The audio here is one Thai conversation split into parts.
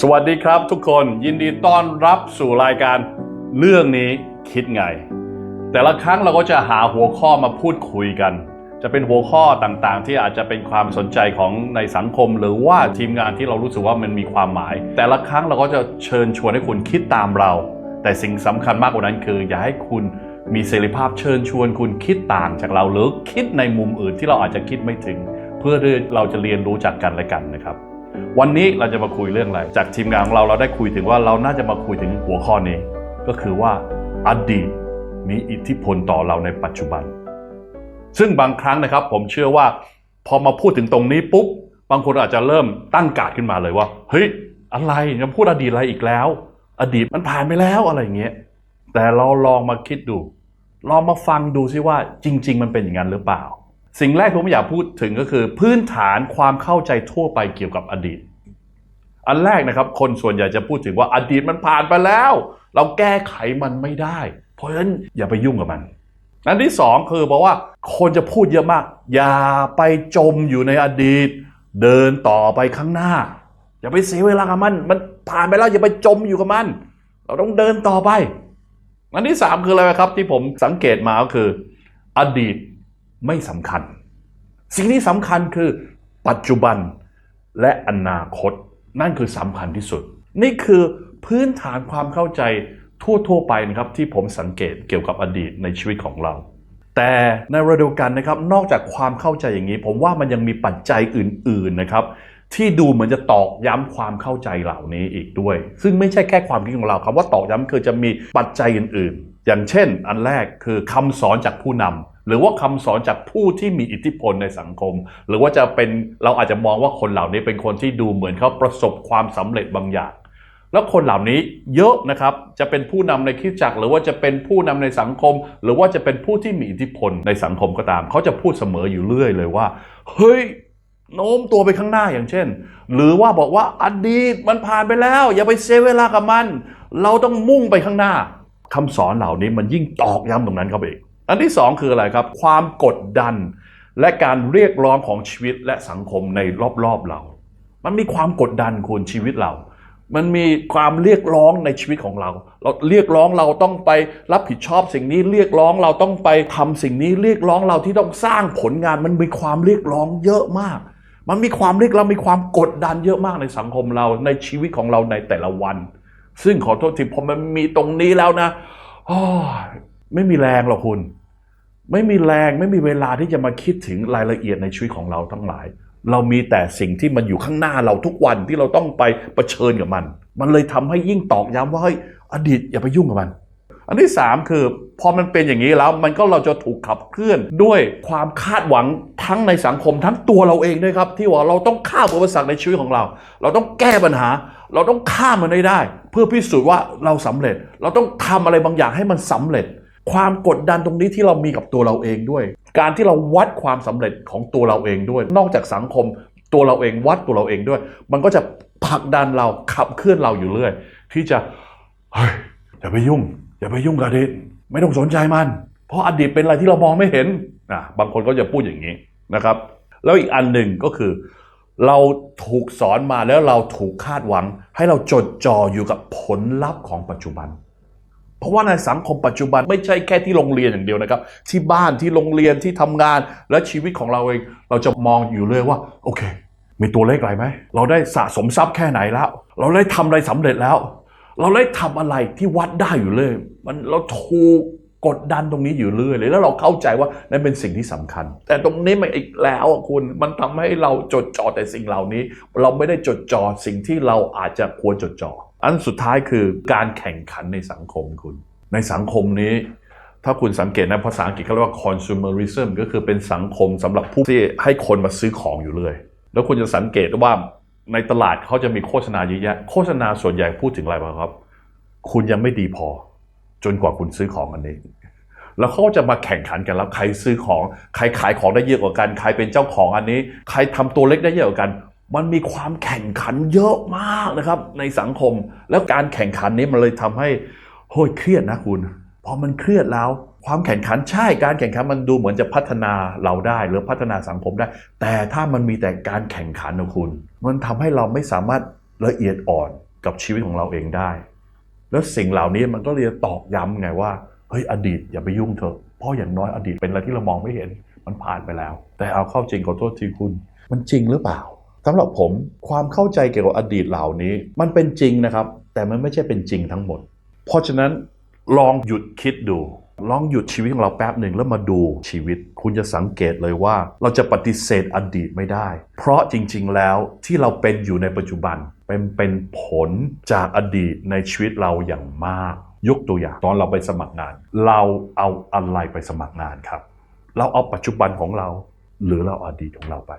สวัสดีครับทุกคนยินดีต้อนรับสู่รายการเรื่องนี้คิดไง แต่ละครั้งเราก็จะหาหัวข้อมาพูดคุยกัน จะเป็นหัวข้อต่างๆ ที่อาจจะเป็นความสนใจของในสังคม หรือว่าทีมงานที่เรารู้สึกว่ามันมีความหมาย แต่ละครั้งเราก็จะเชิญชวนให้คุณคิดตามเรา แต่สิ่งสำคัญมากกว่านั้นคือ อย่าให้คุณมีเสรีภาพเชิญชวนคุณคิดต่างจากเราหรือคิดในมุมอื่นที่เราอาจจะคิดไม่ถึง เพื่อที่เราจะเรียนรู้จากกันและกันนะครับ วันนี้เราจะมาคุยเรื่องอะไร จากทีมงานของเราเราได้คุยถึงว่าเราน่าจะมาคุยถึงหัวข้อนี้ ก็คือว่าอดีตมีอิทธิพลต่อเราในปัจจุบัน ซึ่งบางครั้งนะครับ ผมเชื่อว่า พอมาพูดถึงตรงนี้ปุ๊บ บางคนอาจจะเริ่มตั้งการดขึ้นมาเลยว่า เฮ้ย อะไรจะพูดอดีตอะไรอีกแล้ว อดีตมันผ่านไปแล้วอะไรอย่างเงี้ย แต่เราลองมาคิดดู ลองมาฟังดูซิว่าจริง ๆ มันเป็นอย่างนั้นหรือเปล่า สิ่งแรกที่ผมอยากพูดถึงก็คือ พื้นฐานความเข้าใจทั่วไปเกี่ยวกับอดีต อันแรกนะครับ คนส่วนใหญ่จะพูดถึงว่าอดีตมันผ่านไปแล้ว เราแก้ไขมันไม่ได้ เพราะฉะนั้นอย่าไปยุ่งกับมันอันที่สองคือบอกว่าคนจะพูดเยอะมาก อย่าไปจมอยู่ในอดีต เดินต่อไปข้างหน้า อย่าไปเสียเวลากับมัน มันผ่านไปแล้วอย่าไปจมอยู่กับมัน เราต้องเดินต่อไป อันที่สามคืออะไรครับที่ผมสังเกตมาก็คือ อดีต ไม่สำคัญ สิ่งที่สำคัญคือปัจจุบันและอนาคต นั่นคือสำคัญที่สุด นี่คือพื้นฐานความเข้าใจทั่วๆไปนะครับที่ผมสังเกตเกี่ยวกับอดีตในชีวิตของเรา แต่ในเวลาเดียวกันนะครับนอกจากความเข้าใจอย่างนี้ ผมว่ามันยังมีปัจจัยอื่น ๆนะครับ ที่ดูเหมือนจะตอกย้ำความเข้าใจเหล่านี้อีกด้วย ซึ่งไม่ใช่แค่ความคิดของเราคำว่าตอกย้ำคือจะมีปัจจัยอื่น ๆ อย่างเช่น อันแรกคือคำสอนจากผู้นำ หรือว่าคำสอนจากผู้ที่มีอิทธิพลในสังคม หรือว่าจะเป็นเราอาจจะมองว่าคนเหล่านี้เป็นคนที่ดูเหมือนเขาประสบความสำเร็จบางอย่าง แล้วคนเหล่านี้เยอะนะครับจะเป็นผู้นำในคริสตจักร หรือว่าจะเป็นผู้นำในสังคม หรือว่าจะเป็นผู้ที่มีอิทธิพลในสังคมก็ตาม เขาจะพูดเสมออยู่เรื่อยเลยว่าเฮ้ยโน้มตัวไปข้างหน้าอย่างเช่น หรือว่าบอกว่าอดีตมันผ่านไปแล้ว อย่าไปเสียเวลากับมัน เราต้องมุ่งไปข้างหน้าคำสอนเหล่านี้มันยิ่งตอกย้ำตรงนั้นเข้าไปอีก อันที่สองคืออะไรครับ ความกดดัน และการเรียกร้องของชีวิตและสังคมในรอบๆเรา มันมีความกดดันคุณชีวิตเรา มันมีความเรียกร้องในชีวิตของเรา เราเรียกร้องเราต้องไปรับผิดชอบสิ่งนี้เรียกร้องเราต้องไปทำสิ่งนี้เรียกร้องเราที่ต้องสร้างผลงานมันมีความเรียกร้องเยอะมาก มันมีความเรียกร้องมีความกดดันเยอะมากในสังคมเราในชีวิตของเราในแต่ละวัน ซึ่งขอโทษทีพอมันมีตรงนี้แล้วนะโอ้ไม่มีแรงหรอกคุณ ไม่มีแรงไม่มีเวลาที่จะมาคิดถึงรายละเอียดในชีวิตของเราทั้งหลาย เรามีแต่สิ่งที่มันอยู่ข้างหน้าเราทุกวันที่เราต้องไปเผชิญกับมัน มันเลยทำให้ยิ่งตอกย้ำว่าเฮ้ยอดีตอย่าไปยุ่งกับมัน อันที่สามคือพอมันเป็นอย่างนี้แล้วมันก็เราจะถูกขับเคลื่อนด้วยความคาดหวังทั้งในสังคมทั้งตัวเราเองด้วยครับ ที่ว่าเราต้องข้ามอุปสรรคในชีวิตของเรา เราต้องแก้ปัญหา เราต้องข้ามมันได้ เพื่อพิสูจน์ว่าเราสำเร็จ เราต้องทำอะไรบางอย่างให้มันสำเร็จ ความกดดันตรงนี้ที่เรามีกับตัวเราเองด้วย การที่เราวัดความสำเร็จของตัวเราเองด้วย นอกจากสังคมตัวเราเองวัดตัวเราเองด้วย มันก็จะผลักดันเราขับเคลื่อนเราอยู่เรื่อย ที่จะเฮ้ยอย่าไปยุ่ง อย่าไปยุ่งกับอดีตไม่ต้องสนใจมัน เพราะอดีตเป็นอะไรที่เรามองไม่เห็นอะบางคนก็จะพูดอย่างนี้นะครับ แล้วอีกอันหนึ่งก็คือ เราถูกสอนมาแล้วเราถูกคาดหวัง ให้เราจดจ่ออยู่กับผลลัพธ์ของปัจจุบัน เพราะว่าในสังคมปัจจุบันไม่ใช่แค่ที่โรงเรียนอย่างเดียวนะครับ ที่บ้านที่โรงเรียนที่ทำงานและชีวิตของเราเอง เราจะมองอยู่เลยว่าโอเค มีตัวเลขอะไรไหมเราได้สะสมทรัพย์แค่ไหนแล้ว เราได้ทำอะไรสำเร็จแล้ว เราได้ทำอะไรที่วัดได้อยู่เลย มันเราถูกกดดันตรงนี้อยู่เรื่อยเลย แล้วเราเข้าใจว่านั่นเป็นสิ่งที่สำคัญ แต่ตรงนี้มันอีกแล้วอะคุณมันทำให้เราจดจ่อแต่สิ่งเหล่านี้ เราไม่ได้จดจ่อสิ่งที่เราอาจจะควรจดจ่อ อันสุดท้ายคือการแข่งขันในสังคมคุณ ในสังคมนี้ ถ้าคุณสังเกตนะภาษาอังกฤษเขาเรียกว่า consumerism ก็คือเป็นสังคมสำหรับผู้ที่ให้คนมาซื้อของอยู่เรื่อยแล้วคุณจะสังเกตว่าในตลาดเขาจะมีโฆษณาเยอะแยะ โฆษณาส่วนใหญ่พูดถึงอะไรบ้างครับ คุณยังไม่ดีพอ จนกว่าคุณซื้อของอันนี้แล้วเขาจะมาแข่งขันกันแล้วใครซื้อของ ใครขายของได้เยอะกว่ากัน ใครเป็นเจ้าของอันนี้ ใครทำตัวเล็กได้เยอะกว่ากัน มันมีความแข่งขันเยอะมากนะครับ ในสังคม แล้วการแข่งขันนี้มันเลยทำให้โห้ยเครียดนะคุณพอมันเครียดแล้ว ความแข่งขันใช่การแข่งขันมันดูเหมือนจะพัฒนาเราได้ หรือพัฒนาสังคมได้ แต่ถ้ามันมีแต่การแข่งขันนะคุณ มันทำให้เราไม่สามารถละเอียดอ่อนกับชีวิตของเราเองได้ แล้วสิ่งเหล่านี้มันก็เลยตอกย้ำไงว่าเฮ้ยอดีตอย่าไปยุ่งเถอะเพราะอย่างน้อยอดีตเป็นอะไรที่เรามองไม่เห็นมันผ่านไปแล้ว แต่เอาเข้าจริงขอโทษทีคุณ มันจริงหรือเปล่า สำหรับผมความเข้าใจเกี่ยวกับอดีตเหล่านี้ มันเป็นจริงนะครับ แต่มันไม่ใช่เป็นจริงทั้งหมด เพราะฉะนั้นลองหยุดคิดดู ลองหยุดชีวิตของเราแป๊บหนึ่งแล้วมาดูชีวิต คุณจะสังเกตเลยว่า เราจะปฏิเสธอดีตไม่ได้ เพราะจริง ๆ แล้วที่เราเป็นอยู่ในปัจจุบันเป็นเป็นผลจากอดีตในชีวิตเราอย่างมาก ยกตัวอย่างตอนเราไปสมัครงาน เราเอาอะไรไปสมัครงานครับ เราเอาปัจจุบันของเรา หรือเราเอาอดีตของเราไป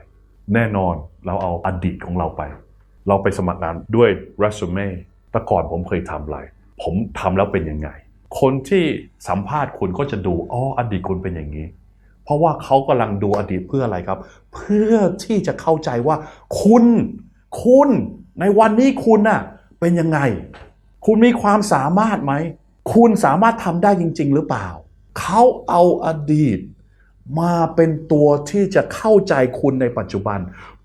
แน่นอนเราเอาอดีตของเราไป เราไปสมัครงานด้วยเรซูเม่แต่ก่อนผมเคยทำอะไร ผมทำแล้วเป็นยังไง คนที่สัมภาษณ์คุณก็จะดูอ๋ออดีตคุณเป็นอย่างนี้ เพราะว่าเขากำลังดูอดีตเพื่ออะไรครับ เพื่อที่จะเข้าใจว่า คุณ คุณในวันนี้คุณน่ะเป็นยังไง คุณมีความสามารถไหม คุณสามารถทำได้จริง ๆ หรือเปล่า เขาเอาอดีต มาเป็นตัวที่จะเข้าใจคุณในปัจจุบัน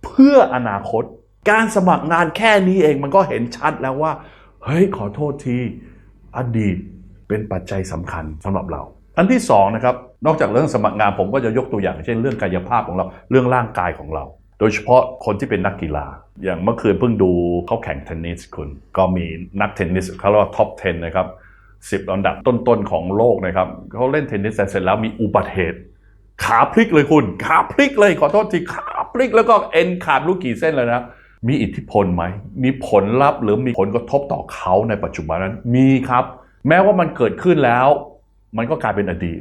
เพื่ออนาคต การสมัครงานแค่นี้เองมันก็เห็นชัดแล้วว่า เฮ้ย ขอโทษที อดีตเป็นปัจจัยสำคัญสำหรับเรา อันที่สองนะครับ นอกจากเรื่องสมัครงานผมก็จะยกตัวอย่าง เช่นเรื่องกายภาพของเรา เรื่องร่างกายของเรา โดยเฉพาะคนที่เป็นนักกีฬา อย่างเมื่อคืนเพิ่งดูเขาแข่งเทนนิสคุณ ก็มีนักเทนนิสเขาเรียกว่าท็อป 10 นะครับ 10อันดับต้นๆของโลกนะครับเขาเล่นเทนนิสเสร็จแล้วมีอุบัติเหตุ ขาพลิกเลยคุณขาพลิกเลยขอโทษทีขาพลิกแล้วก็เอ็นขาดลูกกี่เส้นเลยนะมีอิทธิพลไหม มีผลลัพธ์หรือมีผลกระทบต่อเขาในปัจจุบันนั้น มีครับ แม้ว่ามันเกิดขึ้นแล้ว มันก็กลายเป็นอดีต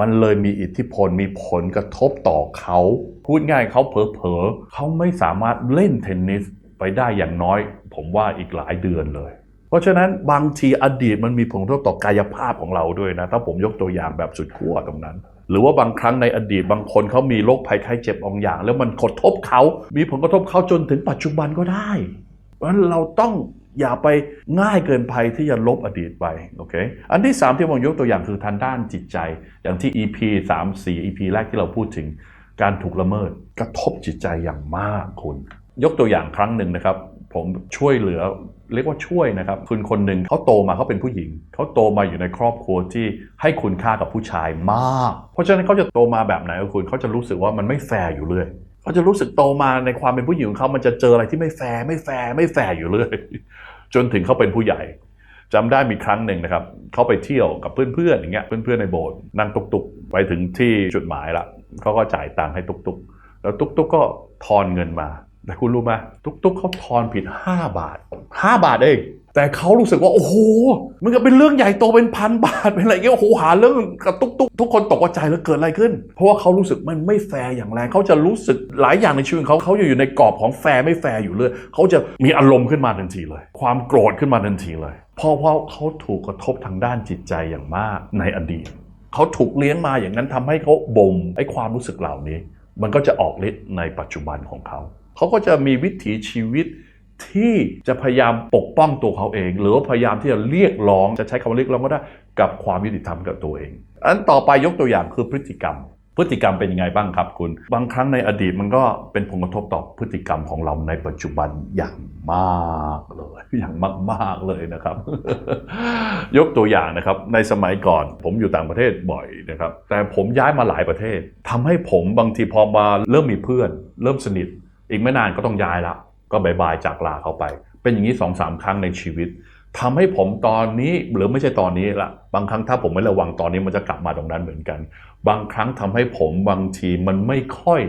มันเลยมีอิทธิพล มีผลกระทบต่อเขา พูดง่ายเขาเผลอๆเขาไม่สามารถเล่นเทนนิสไปได้อย่างน้อย ผมว่าอีกหลายเดือนเลย เพราะฉะนั้นบางทีอดีตมันมีผลกระทบต่อกายภาพของเราด้วยนะ ถ้าผมยกตัวอย่างแบบสุดขั้วตรงนั้น หรือว่าบางครั้งในอดีตบางคนเขามีโรคภัยไข้เจ็บบางอย่าง แล้วมันกระทบเขา มีผลกระทบเขาจนถึงปัจจุบันก็ได้ เพราะฉะนั้นเราต้องอย่าไปง่ายเกินไปที่จะลบอดีตไปโอเคอันที่ 3 ที่ผมยกตัวอย่างคือทางด้านจิตใจ อย่างที่ EP 3 4 EP แรกที่เราพูดถึงการถูกละเมิด กระทบจิตใจอย่างมากคุณ ยกตัวอย่างครั้งหนึ่งนะครับ ผมช่วยเหลือเรียกว่าช่วยนะครับคุณคนหนึ่งเขาโตมาเขาเป็นผู้หญิงเขาโตมาอยู่ในครอบครัวที่ให้คุณค่ากับผู้ชายมาก เพราะฉะนั้นเขาจะโตมาแบบไหนก็คุณเขาจะรู้สึกว่ามันไม่แฟร์อยู่เรื่อยเขาจะรู้สึกโตมาในความเป็นผู้หญิงของเขามันจะเจออะไรที่ไม่แฟร์ไม่แฟร์ไม่แฟร์อยู่เรื่อยจนถึงเขาเป็นผู้ใหญ่จำได้มีครั้งหนึ่งนะครับเขาไปเที่ยวกับเพื่อนๆอย่างเงี้ยเพื่อนๆในโบสถ์นั่งตุกๆไปถึงที่จุดหมายละเขาก็จ่ายตังค์ให้ตุกๆ แล้วตุกๆก็ทอนเงินมา แต่คุณรู้ไหมตุกๆเขาทอนผิด 5 บาท 5 บาทเองแต่เขารู้สึกว่าโอ้โหมันก็เป็นเรื่องใหญ่โตเป็นพันบาทเป็นอะไรเงี้ยโอ้โหหาเรื่องกับตุกตุกทุกคนตกใจแล้วเกิดอะไรขึ้น เพราะว่าเขารู้สึกมันไม่แฟร์อย่างแรงเขาจะรู้สึกหลายอย่างในชีวิตเขาเขาอยู่ในกรอบของแฟร์ไม่แฟร์อยู่เลยเขาจะมีอารมณ์ขึ้นมาทันทีเลย ความโกรธขึ้นมาทันทีเลย เพราะว่าเขาถูกกระทบทางด้านจิตใจอย่างมากในอดีตเขาถูกเลี้ยงมาอย่างนั้นทำให้เขาบ่มไอ้ความรู้สึกเหล่านี้ มันก็จะออกฤทธิ์ในปัจจุบันของเขา เขาก็จะมีวิถีชีวิตที่จะพยายามปกป้องตัวเขาเอง หรือว่าพยายามที่จะเรียกร้องจะใช้คำว่าเรียกร้องก็ได้กับความยุติธรรมกับตัวเองอันต่อไปยกตัวอย่างคือพฤติกรรม พฤติกรรมเป็นยังไงบ้างครับคุณ บางครั้งในอดีตมันก็เป็นผลกระทบต่อพฤติกรรมของเราในปัจจุบันอย่างมากเลยอย่างมากๆเลยนะครับ ยกตัวอย่างนะครับ ในสมัยก่อนผมอยู่ต่างประเทศบ่อยนะครับ แต่ผมย้ายมาหลายประเทศทำให้ผมบางทีพอมาเริ่มมีเพื่อน เริ่มสนิท อีกไม่นานก็ต้องย้ายละก็บายบายจากลาเขาไป เป็นอย่างนี้สองสามครั้งในชีวิตทำให้ผมตอนนี้หรือไม่ใช่ตอนนี้ละบางครั้งถ้าผมไม่ระวังตอนนี้มันจะกลับมาตรงนั้นเหมือนกัน บางครั้งทำให้ผมบางทีมันไม่ค่อย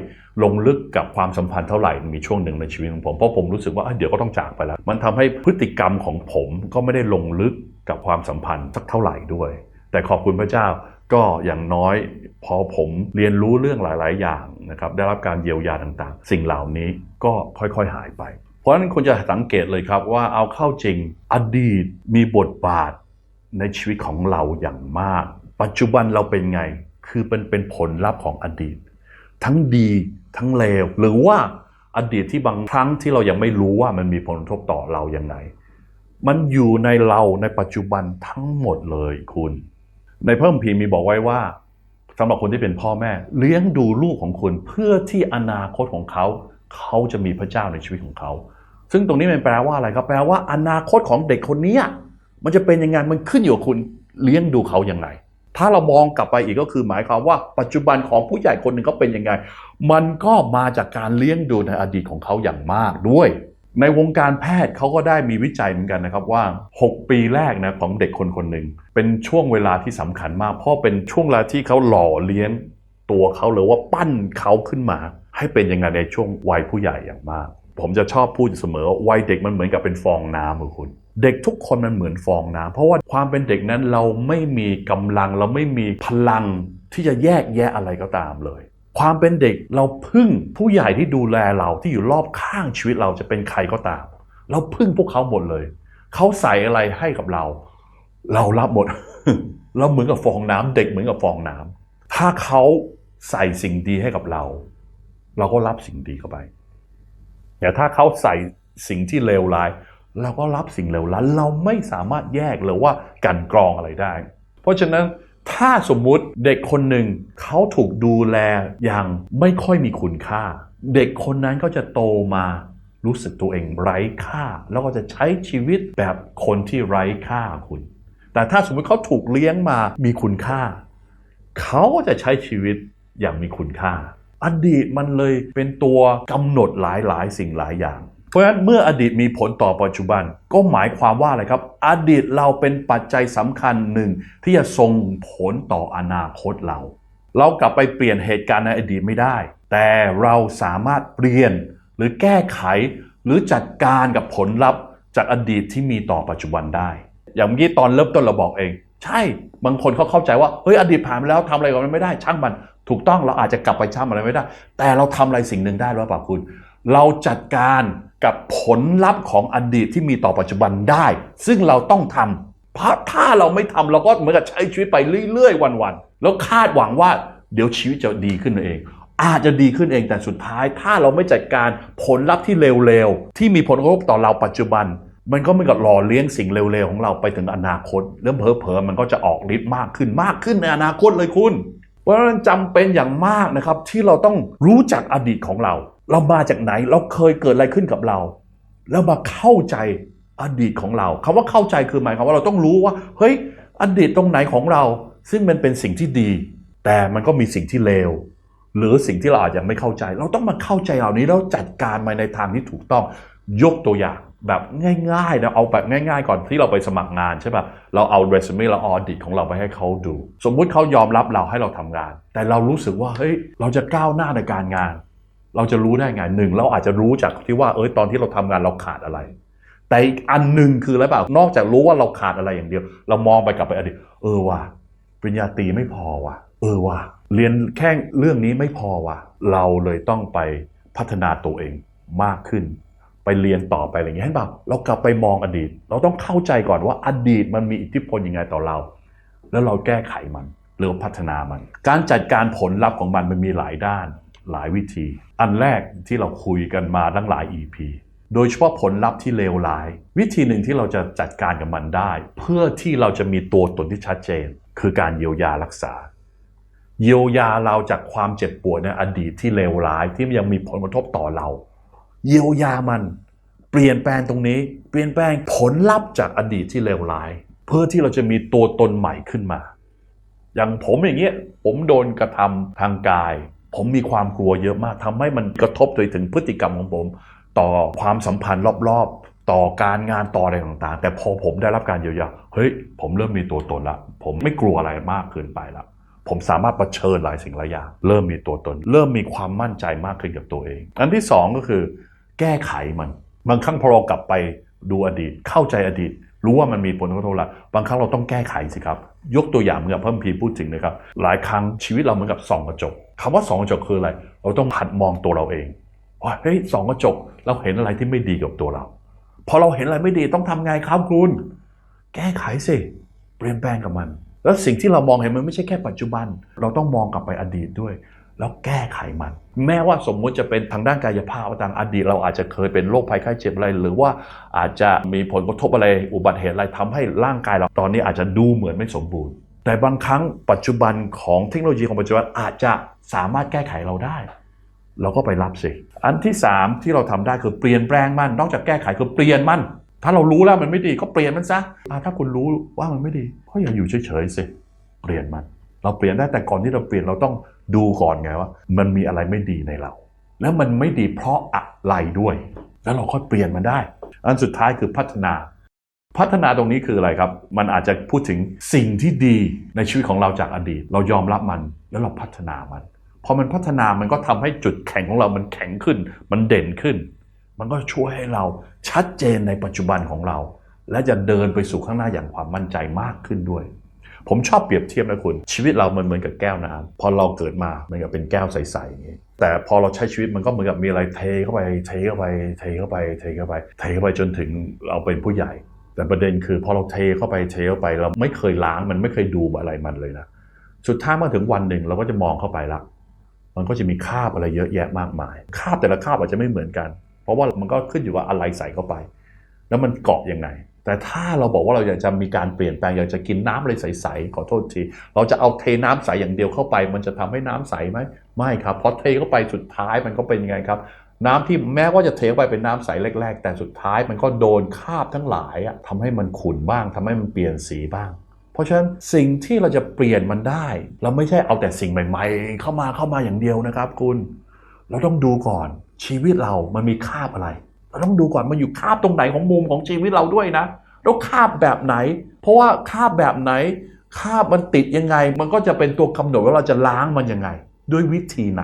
ลงลึกกับความสัมพันธ์เท่าไหร่มีช่วงหนึ่งในชีวิตของผมเพราะผมรู้สึกว่าเอ้ยเดี๋ยวก็ต้องจากไปแล้ว มันทำให้พฤติกรรมของผมก็ไม่ได้ลงลึกกับความสัมพันธ์สักเท่าไหร่ด้วย แต่ขอบคุณพระเจ้าก็อย่างน้อยพอผมเรียนรู้เรื่องหลาย ๆ อย่าง นะครับได้รับการเยียวยาต่างๆ สิ่งเหล่านี้ก็ค่อยๆหายไป เพราะฉะนั้นคุณจะสังเกตเลยครับว่าเอาเข้าจริงอดีตมีบทบาทในชีวิตของเราอย่างมาก ปัจจุบันเราเป็นไง คือเป็นเป็นผลลัพธ์ของอดีต ทั้งดีทั้งเลวหรือว่าอดีตที่บางครั้งที่เรายังไม่รู้ว่ามันมีผลกระทบต่อเราอยังไง มันอยู่ในเราในปัจจุบันทั้งหมดเลยคุณ ในเพิ่มพีมีบอกไว้ว่า สำหรับคนที่เป็นพ่อแม่ เลี้ยงดูลูกของคุณเพื่อที่อนาคตของเขาเขาจะมีพระเจ้าในชีวิตของเขา ซึ่งตรงนี้มันแปลว่าอะไรครับแปลว่าอนาคตของเด็กคนนี้มันจะเป็นยังไงมันขึ้นอยู่กับคุณเลี้ยงดูเขาอย่างไงถ้าเรามองกลับไปอีกก็คือหมายความว่าปัจจุบันของผู้ใหญ่คนหนึ่งเขาเป็นยังไง มันก็มาจากการเลี้ยงดูในอดีตของเขาอย่างมากด้วย ในวงการแพทย์เขาก็ได้มีวิจัยเหมือนกันนะครับว่า 6 ปีแรกนะของเด็กคนคนหนึ่งเป็นช่วงเวลาที่สำคัญมาก เพราะเป็นช่วงเวลาที่เขาหล่อเลี้ยงตัวเขาหรือว่าปั้นเขาขึ้นมา ให้เป็นยังไงในช่วงวัยผู้ใหญ่อย่างมาก ผมจะชอบพูดเสมอว่าวัยเด็กมันเหมือนกับเป็นฟองน้ำอะคุณ เด็กทุกคนมันเหมือนฟองน้ำเพราะว่าความเป็นเด็กนั้นเราไม่มีกำลังเราไม่มีพลังที่จะแยกแยะอะไรก็ตามเลย ความเป็นเด็กเราพึ่งผู้ใหญ่ที่ดูแลเราที่อยู่รอบข้างชีวิตเราจะเป็นใครก็ตาม เราพึ่งพวกเขาหมดเลย เขาใส่อะไรให้กับเรา เรารับหมด เราเหมือนกับฟองน้ำเด็กเหมือนกับฟองน้ำถ้าเขาใส่สิ่งดีให้กับเรา เราก็รับสิ่งดีเข้าไปแต่ถ้าเขาใส่สิ่งที่เลวร้าย เราก็รับสิ่งเลวร้ายเราไม่สามารถแยกหรือว่ากันกรองอะไรได้ เพราะฉะนั้น ถ้าสมมุติเด็กคนหนึ่งเขาถูกดูแลอย่างไม่ค่อยมีคุณค่า เด็กคนนั้นก็จะโตมารู้สึกตัวเองไร้ค่า แล้วก็จะใช้ชีวิตแบบคนที่ไร้ค่าคุณ แต่ถ้าสมมติเขาถูกเลี้ยงมามีคุณค่า เขาก็จะใช้ชีวิตอย่างมีคุณค่า อดีตมันเลยเป็นตัวกำหนดหลายๆ สิ่งหลายอย่าง ราะฉะนั้นเมื่ออดีตมีผลต่อปัจจุบัน ก็หมายความว่าอะไรครับ อดีตเราเป็นปัจจัยสำคัญหนึ่งที่จะส่งผลต่ออนาคตเรา เรากลับไปเปลี่ยนเหตุการณ์ในอดีตไม่ได้ แต่เราสามารถเปลี่ยนหรือแก้ไข หรือจัดการกับผลลัพธ์ จากอดีตที่มีต่อปัจจุบันได้ อย่างเมื่อกี้ตอนเริ่มต้นเราบอกเอง ใช่บางคนเขาเข้าใจว่าเฮ้ยอดีตผ่านไปแล้วทำอะไรกับมันไม่ได้ ช่างมัน ถูกต้องเราอาจจะกลับไปช่างอะไรไม่ได้ แต่เราทำอะไรสิ่งหนึ่งได้หรือเปล่าคุณ เราจัดการ กับผลลัพธ์ของอดีตที่มีต่อปัจจุบันได้ ซึ่งเราต้องทำเพราะถ้าเราไม่ทำเราก็เหมือนกับใช้ชีวิตไปเรื่อยๆ วันๆ แล้วคาดหวังว่าเดี๋ยวชีวิตจะดีขึ้นเอง อาจจะดีขึ้นเองแต่สุดท้าย ถ้าเราไม่จัดการผลลัพธ์ที่เร็วๆ ที่มีผลกระทบต่อเราปัจจุบัน มันก็เหมือนกับหล่อเลี้ยงสิ่งเร็วๆของเราไปถึงอนาคตแล้วเผลอๆมันก็จะออกฤทธิ์มากขึ้นมากขึ้นในอนาคตเลยคุณเพราะฉะนั้นจำเป็นอย่างมากนะครับที่เราต้องรู้จักอดีตของเรา เรามาจากไหน เราเคยเกิดอะไรขึ้นกับเรา แล้วมาเข้าใจอดีตของเราคำว่าเข้าใจคือหมายความว่าเราต้องรู้ว่า เฮ้ย อดีตตรงไหนของเรา ซึ่งมันเป็นสิ่งที่ดี แต่มันก็มีสิ่งที่เลว หรือสิ่งที่เราอาจจะไม่เข้าใจ เราต้องมาเข้าใจเหล่านี้แล้วจัดการมาในทางที่ถูกต้อง ยกตัวอย่างแบบง่ายๆนะเอาแบบง่าย ๆ ก่อนที่เราไปสมัครงานใช่ปะเราเอาเรซูเม่เราออดีตของเราไปให้เขาดู สมมุติเขายอมรับเราให้เราทำงาน แต่เรารู้สึกว่าเฮ้ยเราจะก้าวหน้าในการงาน เราจะรู้ได้ไงหนึ่งเราอาจจะรู้จากที่ว่าเอ้ยตอนที่เราทำงานเราขาดอะไร แต่อีกอันหนึ่งคืออะไรเปล่านอกจากรู้ว่าเราขาดอะไรอย่างเดียว เรามองไปกลับไปอดีตเออว่ะปริญญาตรีไม่พอว่ะ เออว่ะเรียนแค่เรื่องนี้ไม่พอว่ะ เราเลยต้องไปพัฒนาตัวเองมากขึ้น ไปเรียนต่อไปอะไรอย่างเงี้ยเห็นป่ะเรากลับไปมองอดีต เราต้องเข้าใจก่อนว่าอดีตมันมีอิทธิพลยังไงต่อเรา แล้วเราแก้ไขมันหรือพัฒนามัน การจัดการผลลัพธ์ของมันมันมีหลายด้าน หลายวิธี อันแรกที่เราคุยกันมาตั้งหลาย EP โดยเฉพาะผลลัพธ์ที่เลวร้าย วิธีหนึ่งที่เราจะจัดการกับมันได้ เพื่อที่เราจะมีตัวตนที่ชัดเจน คือการเยียวยารักษา เยียวยาเราจากความเจ็บปวดในอดีตที่เลวร้ายที่ยังมีผลกระทบต่อเรา เยียวยามัน เปลี่ยนแปลงตรงนี้ เปลี่ยนแปลงผลลัพธ์จากอดีตที่เลวร้าย เพื่อที่เราจะมีตัวตนใหม่ขึ้นมา อย่างผมอย่างเงี้ยผมโดนกระทำทางกาย ผมมีความกลัวเยอะมากทำให้มันกระทบโดยถึงพฤติกรรมของผม ต่อความสัมพันธ์รอบๆ ต่อการงานต่ออะไรต่างๆ แต่พอผมได้รับการเยียวยาเฮ้ย ผมเริ่มมีตัวตนละผมไม่กลัวอะไรมากเกินไปละผมสามารถรเผชิญหลายสิ่งหลายอย่างเริ่มมีตัวตน เริ่มมีความมั่นใจมากขึ้นกับตัวเอง อันที่สองก็คือ แก้ไขมัน บางครั้งพอเรากลับไปดูอดีต เข้าใจอดีต รู้ว่ามันมีผลกระทบละบางครั้งเราต้องแก้ไขสิครับ ยกตัวอย่างเหมือนกับเพิ่มพีพูดถึงนะครับ หลายครั้งชีวิตเราเหมือนกับส่องกระจก คำว่าสองกระจกคืออะไร เราต้องหัดมองตัวเราเองว่าเฮ้ยสองกระจกเราเห็นอะไรที่ไม่ดีกับตัวเรา พอเราเห็นอะไรไม่ดีต้องทำไงครับคุณ แก้ไขสิเปลี่ยนแปลงกับมัน แล้วสิ่งที่เรามองเห็นมันไม่ใช่แค่ปัจจุบัน เราต้องมองกลับไปอดีตด้วย แล้วแก้ไขมัน แม้ว่าสมมุติจะเป็นทางด้านกายภาพทางอดีต เราอาจจะเคยเป็นโรคภัยไข้เจ็บอะไร หรือว่าอาจจะมีผลกระทบอะไรอุบัติเหตุอะไรทำให้ร่างกายเราตอนนี้อาจจะดูเหมือนไม่สมบูรณ์ แต่บางครั้งปัจจุบันของเทคโนโลยีของปัจจุบันอาจจะ สามารถแก้ไขเราได้ เราก็ไปรับสิ อันที่สามที่เราทำได้คือเปลี่ยนแปลงมัน นอกจากแก้ไขคือเปลี่ยนมัน ถ้าเรารู้แล้วมันไม่ดีก็เปลี่ยนมันซะอะถ้าคุณรู้ว่ามันไม่ดีก็อย่าอยู่เฉยๆสิเปลี่ยนมัน เราเปลี่ยนได้แต่ก่อนที่เราเปลี่ยนเราต้องดูก่อนไงว่า มันมีอะไรไม่ดีในเรา แล้วมันไม่ดีเพราะอะไรด้วย แล้วเราค่อยเปลี่ยนมันได้ อันสุดท้ายคือพัฒนาพัฒนาตรงนี้คืออะไรครับ มันอาจจะพูดถึงสิ่งที่ดีในชีวิตของเราจากอดีต เรายอมรับมันแล้วเราพัฒนามัน พอมันพัฒนามันก็ทำให้จุดแข็งของเรามันแข็งขึ้น มันเด่นขึ้น มันก็ช่วยให้เราชัดเจนในปัจจุบันของเรา และจะเดินไปสู่ข้างหน้าอย่างความมั่นใจมากขึ้นด้วย ผมชอบเปรียบเทียบนะคุณ ชีวิตเรามันเหมือนกับแก้วน้ำพอเราเกิดมามันก็เป็นแก้วใสๆอย่างนี้แต่พอเราใช้ชีวิตมันก็เหมือนกับมีอะไรเทเข้าไปเทเข้าไปเทเข้าไปเทเข้าไปเทเข้าไปจนถึงเราเป็นผู้ใหญ่ แต่ประเด็นคือพอเราเทเข้าไปเทเข้าไป เราไม่เคยล้างมันไม่เคยดูอะไรมันเลยนะสุดท้ายมาถึงวันหนึ่งเราก็จะมองเข้าไปละ มันก็จะมีคาบอะไรเยอะแยะมากมาย คาบแต่ละคาบอาจจะไม่เหมือนกัน เพราะว่ามันก็ขึ้นอยู่ว่าอะไรใส่เข้าไป แล้วมันเกาะยังไง แต่ถ้าเราบอกว่าเราอยากจะมีการเปลี่ยนแปลงอยากจะกินน้ำอะไรใสๆขอโทษที เราจะเอาเทน้ำใสอย่างเดียวเข้าไป มันจะทำให้น้ำใสไหมไม่ครับพอเทเข้าไปสุดท้ายมันก็เป็นยังไงครับน้ำที่แม้ว่าจะเทไปเป็นน้ำใสแรก ๆ แต่สุดท้ายมันก็โดนคาบทั้งหลายอะทำให้มันขุ่นบ้างทำให้มันเปลี่ยนสีบ้าง เพราะฉะนั้นสิ่งที่เราจะเปลี่ยนมันได้ เราไม่ใช่เอาแต่สิ่งใหม่ ๆ เข้ามาเข้ามาอย่างเดียวนะครับ คุณ เราต้องดูก่อนชีวิตเรามันมีคาบอะไร เราต้องดูก่อนมันอยู่คาบตรงไหนของมุมของชีวิตเราด้วยนะแล้วคาบแบบไหน เพราะว่าคาบแบบไหนคาบมันติดยังไง มันก็จะเป็นตัวกำหนดว่าเราจะล้างมันยังไง ด้วยวิธีไหน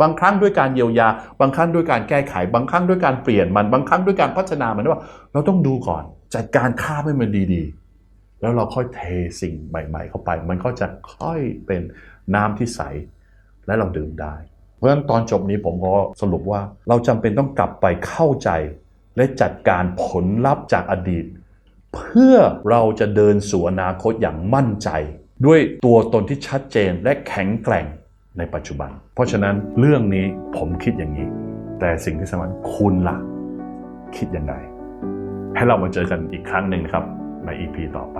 บางครั้งด้วยการเยียวยา บางครั้งด้วยการแก้ไข บางครั้งด้วยการเปลี่ยนมัน บางครั้งด้วยการพัฒนามันว่า เราต้องดูก่อนจัดการคาบให้มันดีๆ แล้วเราค่อยเทสิ่งใหม่ ๆ เข้าไป มันก็จะค่อยเป็นน้ำที่ใส และเราดื่มได้ เพราะฉะนั้นตอนจบนี้ผมก็สรุปว่าเราจำเป็นต้องกลับไปเข้าใจ และจัดการผลลัพธ์จากอดีต เพื่อเราจะเดินสู่อนาคตอย่างมั่นใจ ด้วยตัวตนที่ชัดเจนและแข็งแกร่งในปัจจุบัน เพราะฉะนั้นเรื่องนี้ผมคิดอย่างนี้ แต่สิ่งที่สำคัญคุณล่ะ คิดยังไง ให้เรามาเจอกันอีกครั้งหนึ่งนะครับ ใน EP ต่อไป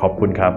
ขอบคุณครับ